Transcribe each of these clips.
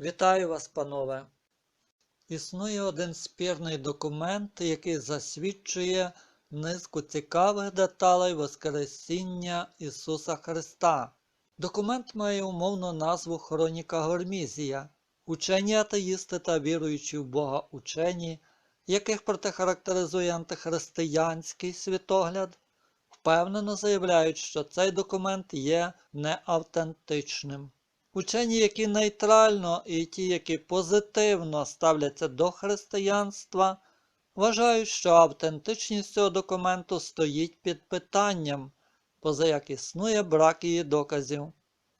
Вітаю вас, панове! Існує один спірний документ, який засвідчує низку цікавих деталей Воскресіння Ісуса Христа. Документ має умовну назву Хроніка Гормізія. Учені атеїсти та віруючі в Бога учені, яких проте характеризує антихристиянський світогляд, впевнено заявляють, що цей документ є неавтентичним. Учені, які нейтрально і ті, які позитивно ставляться до християнства, вважають, що автентичність цього документу стоїть під питанням, поза як існує брак її доказів.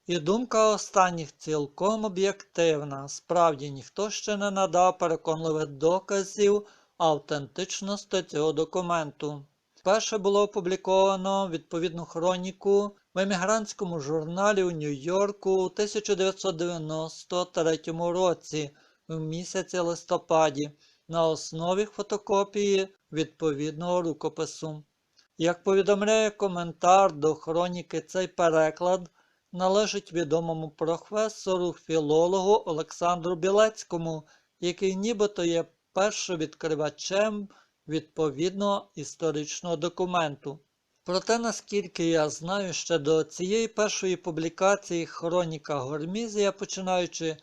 І думка останніх цілком об'єктивна, справді ніхто ще не надав переконливих доказів автентичності цього документу. Вперше було опубліковано відповідну хроніку емігрантському журналі у Нью-Йорку у 1993 році в місяці листопаді на основі фотокопії відповідного рукопису. Як повідомляє коментар до хроніки, цей переклад належить відомому професору філологу Олександру Білецькому, який нібито є першовідкривачем відповідного історичного документу. Проте, наскільки я знаю, ще до цієї першої публікації Хроніка Гормізія, починаючи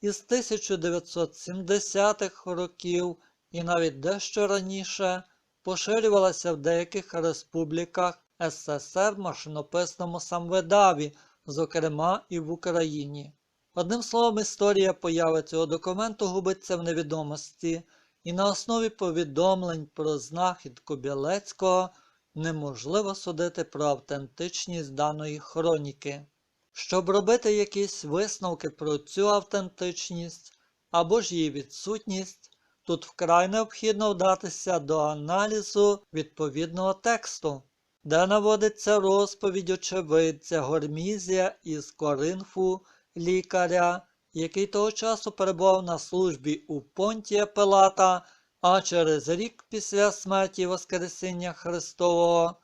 із 1970-х років і навіть дещо раніше, поширювалася в деяких республіках СССР в машинописному самвидаві, зокрема і в Україні. Одним словом, історія появи цього документу губиться в невідомості, і на основі повідомлень про знахідку Білецького неможливо судити про автентичність даної хроніки. Щоб робити якісь висновки про цю автентичність або ж її відсутність, тут вкрай необхідно вдатися до аналізу відповідного тексту, де наводиться розповідь очевидця Гормізія із Коринфу, лікаря, який того часу перебував на службі у Понтія Пилата, а через рік після смерті Воскресіння Христового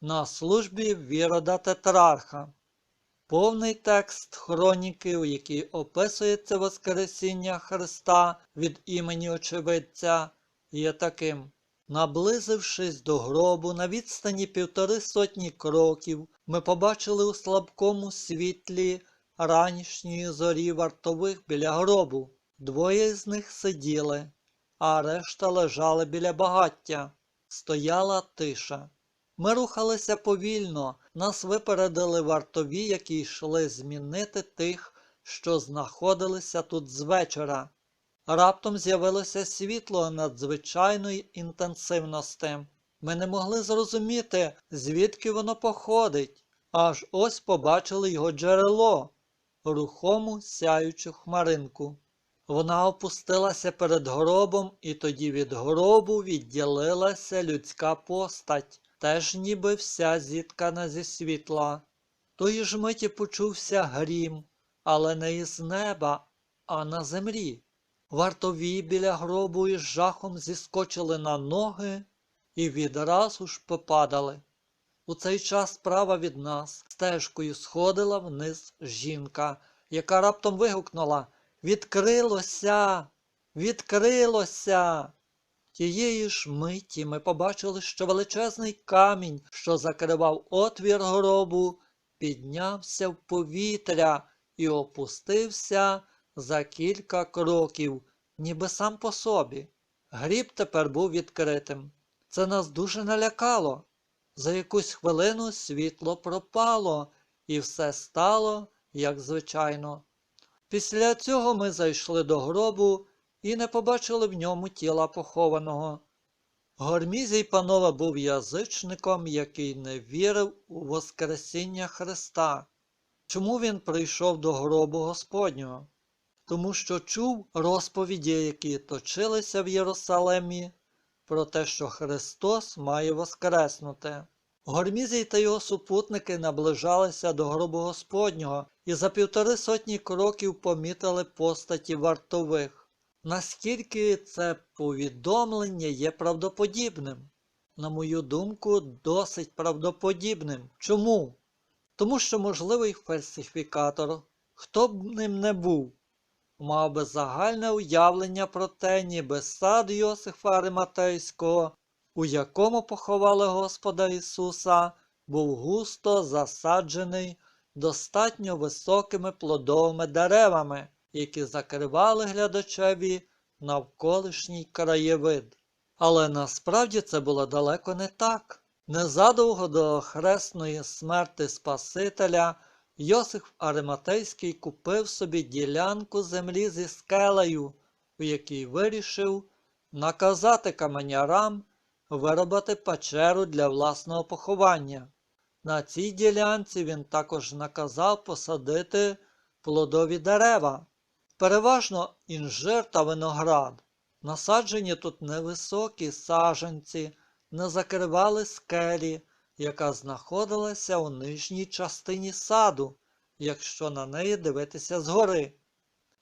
на службі Вірода Тетрарха. Повний текст хроніки, у якій описується Воскресіння Христа від імені очевидця, є таким. Наблизившись до гробу на відстані півтори сотні кроків, ми побачили у слабкому світлі ранішньої зорі вартових біля гробу. Двоє з них сиділи, а решта лежали біля багаття. Стояла тиша. Ми рухалися повільно, нас випередили вартові, які йшли змінити тих, що знаходилися тут з вечора. Раптом з'явилося світло надзвичайної інтенсивності. Ми не могли зрозуміти, звідки воно походить, аж ось побачили його джерело, рухому сяючу хмаринку. Вона опустилася перед гробом, і тоді від гробу відділилася людська постать, теж ніби вся зіткана зі світла. Тої ж миті почувся грім, але не із неба, а на землі. Вартові біля гробу із жахом зіскочили на ноги і відразу ж попадали. У цей час справа від нас стежкою сходила вниз жінка, яка раптом вигукнула Відкрилося, відкрилося. Тієї ж миті ми побачили, що величезний камінь, що закривав отвір гробу, піднявся в повітря і опустився за кілька кроків, ніби сам по собі. Гріб тепер був відкритим. Це нас дуже налякало. За якусь хвилину світло пропало, і все стало, як звичайно. Після цього ми зайшли до гробу і не побачили в ньому тіла похованого. Гормізій панова був язичником, який не вірив у Воскресіння Христа. Чому він прийшов до гробу Господнього? Тому що чув розповіді, які точилися в Єрусалимі, про те, що Христос має воскреснути. Гормізій та його супутники наближалися до гробу Господнього і за півтори сотні кроків помітили постаті вартових. Наскільки це повідомлення є правдоподібним? На мою думку, досить правдоподібним. Чому? Тому що можливий фальсифікатор, хто б ним не був, мав би загальне уявлення про те, ніби сад Йосифа Ариматейського, у якому поховали Господа Ісуса, був густо засаджений достатньо високими плодовими деревами, які закривали глядачеві навколишній краєвид. Але насправді це було далеко не так. Незадовго до хресної смерти Спасителя Йосиф Ариматейський купив собі ділянку землі зі скелею, у якій вирішив наказати каменярам виробити печеру для власного поховання. На цій ділянці він також наказав посадити плодові дерева, переважно інжир та виноград. Насаджені тут невисокі саженці, не закривали скелі, яка знаходилася у нижній частині саду, якщо на неї дивитися згори.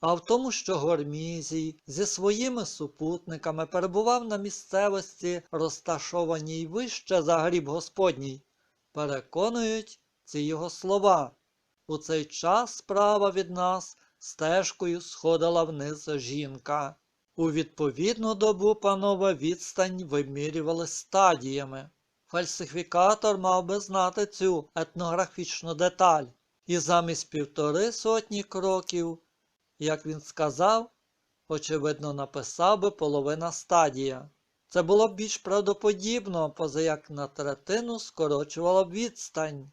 А в тому, що Гормізій зі своїми супутниками перебував на місцевості, розташованій вище за гріб Господній, переконують ці його слова. У цей час справа від нас стежкою сходила вниз жінка. У відповідну добу, панове, відстань вимірювали стадіями. Фальсифікатор мав би знати цю етнографічну деталь, і замість півтори сотні кроків, як він сказав, очевидно, написав би половина стадія. Це було б більш правдоподібно, поза як на третину скорочувала б відстань.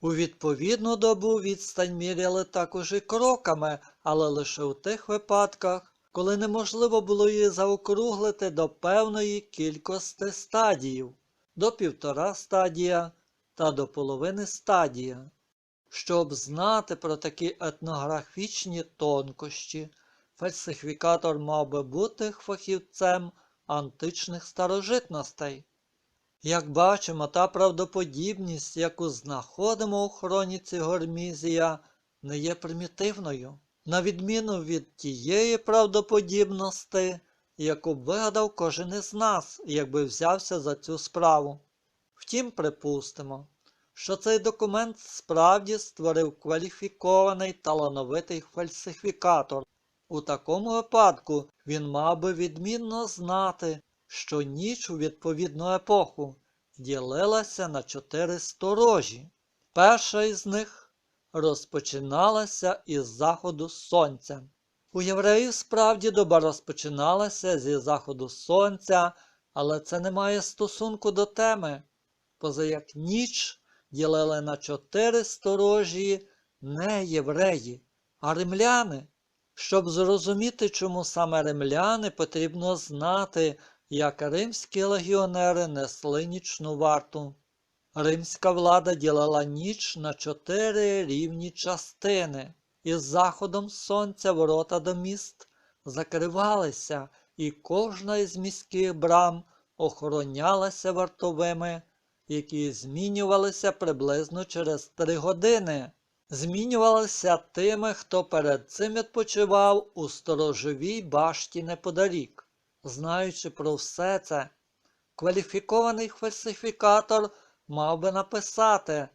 У відповідну добу відстань міряли також і кроками, але лише у тих випадках, коли неможливо було її заокруглити до певної кількості стадіїв, до півтора стадія та до половини стадія. Щоб знати про такі етнографічні тонкощі, фальсифікатор мав би бути фахівцем античних старожитностей. Як бачимо, та правдоподібність, яку знаходимо у хроніці Гормізія, не є примітивною, на відміну від тієї правдоподібності, яку б вигадав кожен із нас, якби взявся за цю справу. Втім, припустимо, що цей документ справді створив кваліфікований талановитий фальсифікатор. У такому випадку він мав би відмінно знати, що ніч у відповідну епоху ділилася на чотири сторожі. Перша із них розпочиналася із заходу сонця. У євреїв справді доба розпочиналася зі заходу сонця, але це не має стосунку до теми, поза як ніч ділили на чотири сторожі не євреї, а римляни. Щоб зрозуміти, чому саме римляни, потрібно знати, як римські легіонери несли нічну варту. Римська влада ділила ніч на чотири рівні частини. Із заходом сонця ворота до міст закривалися, і кожна із міських брам охоронялася вартовими, які змінювалися приблизно через три години. Змінювалися тими, хто перед цим відпочивав у сторожовій башті неподалік. Знаючи про все це, кваліфікований фальсифікатор мав би написати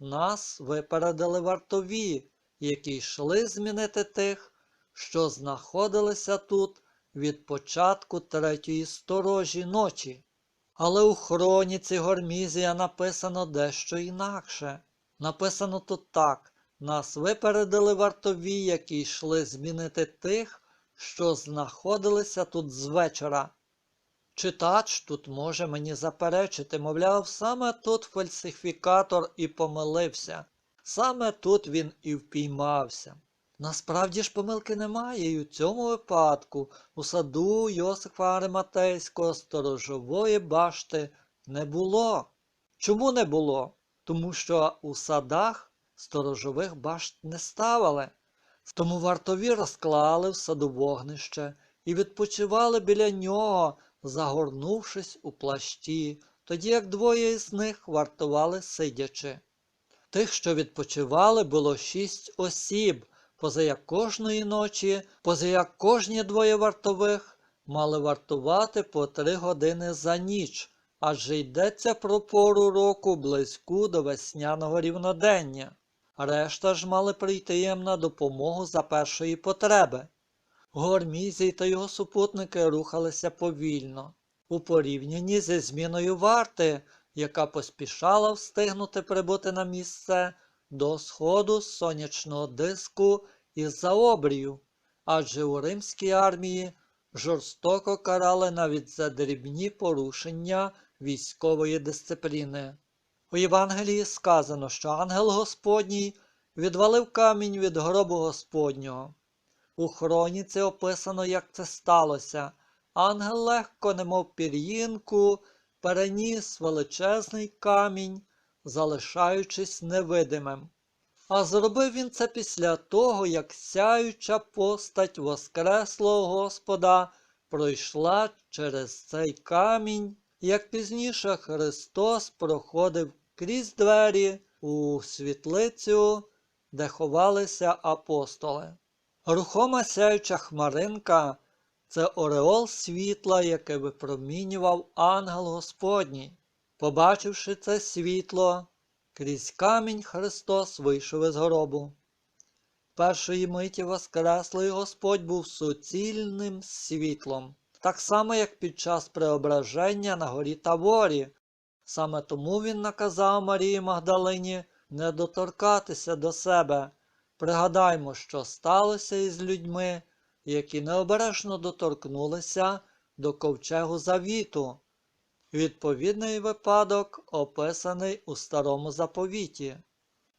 Нас випередили вартові, які йшли змінити тих, що знаходилися тут від початку третьої сторожі ночі. Але у хроніці Гормізія написано дещо інакше. Написано тут так. Нас випередили вартові, які йшли змінити тих, що знаходилися тут з вечора. Читач тут може мені заперечити, мовляв, саме тут фальсифікатор і помилився, саме тут він і впіймався. Насправді ж помилки немає, і у цьому випадку у саду Йосифа Ариматейського сторожової башти не було. Чому не було? Тому що у садах сторожових башт не ставили. Тому вартові розклали в саду вогнище і відпочивали біля нього, загорнувшись у плащі, тоді як двоє із них вартували сидячи. Тих, що відпочивали, було шість осіб, поза як кожної ночі, поза як кожні двоє вартових мали вартувати по три години за ніч, адже йдеться про пору року близьку до весняного рівнодення. Решта ж мали прийти їм на допомогу за першої потреби. Гормізій та його супутники рухалися повільно, у порівнянні зі зміною варти, яка поспішала встигнути прибути на місце до сходу сонячного диску із-за обрію, адже у римській армії жорстоко карали навіть за дрібні порушення військової дисципліни. У Євангелії сказано, що ангел Господній відвалив камінь від гробу Господнього. У хроніці описано, як це сталося. Ангел легко, немов пір'їнку, переніс величезний камінь, залишаючись невидимим. А зробив він це після того, як сяюча постать Воскреслого Господа пройшла через цей камінь, як пізніше Христос проходив крізь двері у світлицю, де ховалися апостоли. Рухома сяюча хмаринка це ореол світла, яке випромінював ангел Господній. Побачивши це світло, крізь камінь Христос вийшов із гробу. Першої миті Воскреслий Господь був суцільним світлом, так само, як під час преображення на горі Таворі. Саме тому він наказав Марії Магдалині не доторкатися до себе. Пригадаймо, що сталося із людьми, які необережно доторкнулися до ковчегу завіту. Відповідний випадок описаний у Старому заповіті.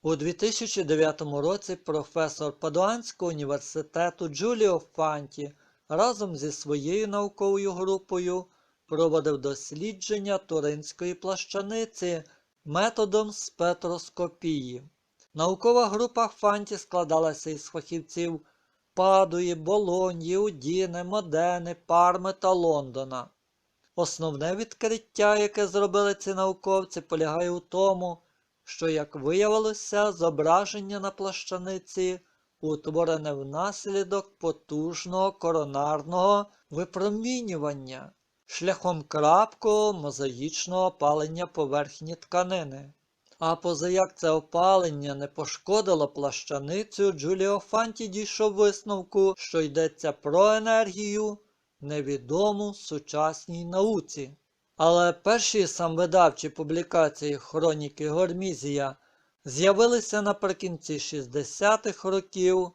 У 2009 році професор Падуанського університету Джуліо Фанті разом зі своєю науковою групою проводив дослідження туринської плащаниці методом спектроскопії. Наукова група Фанті складалася із фахівців Падуї, Болоньї, Удіни, Модени, Парми та Лондона. Основне відкриття, яке зробили ці науковці, полягає у тому, що, як виявилося, зображення на плащаниці утворене внаслідок потужного коронарного випромінювання шляхом крапкового мозаїчного опалення поверхні тканини. А позаяк це опалення не пошкодило плащаницю, Джуліо Фанті дійшов висновку, що йдеться про енергію, невідому сучасній науці. Але перші самвидавчі публікації хроніки Гормізія з'явилися наприкінці 60-х років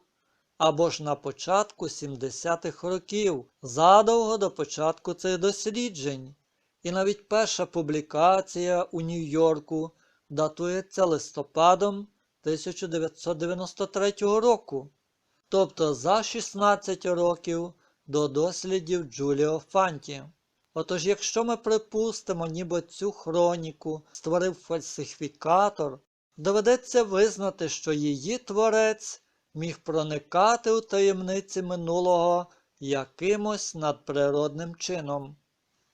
або ж на початку 70-х років, задовго до початку цих досліджень. І навіть перша публікація у Нью-Йорку датується листопадом 1993 року, тобто за 16 років до дослідів Джуліо Фанті. Отож, якщо ми припустимо, ніби цю хроніку створив фальсифікатор, доведеться визнати, що її творець міг проникати у таємниці минулого якимось надприродним чином.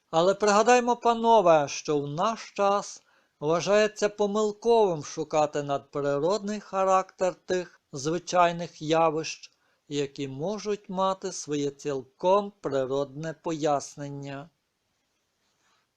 Але пригадаймо, панове, що в наш час вважається помилковим шукати надприродний характер тих звичайних явищ, які можуть мати своє цілком природне пояснення.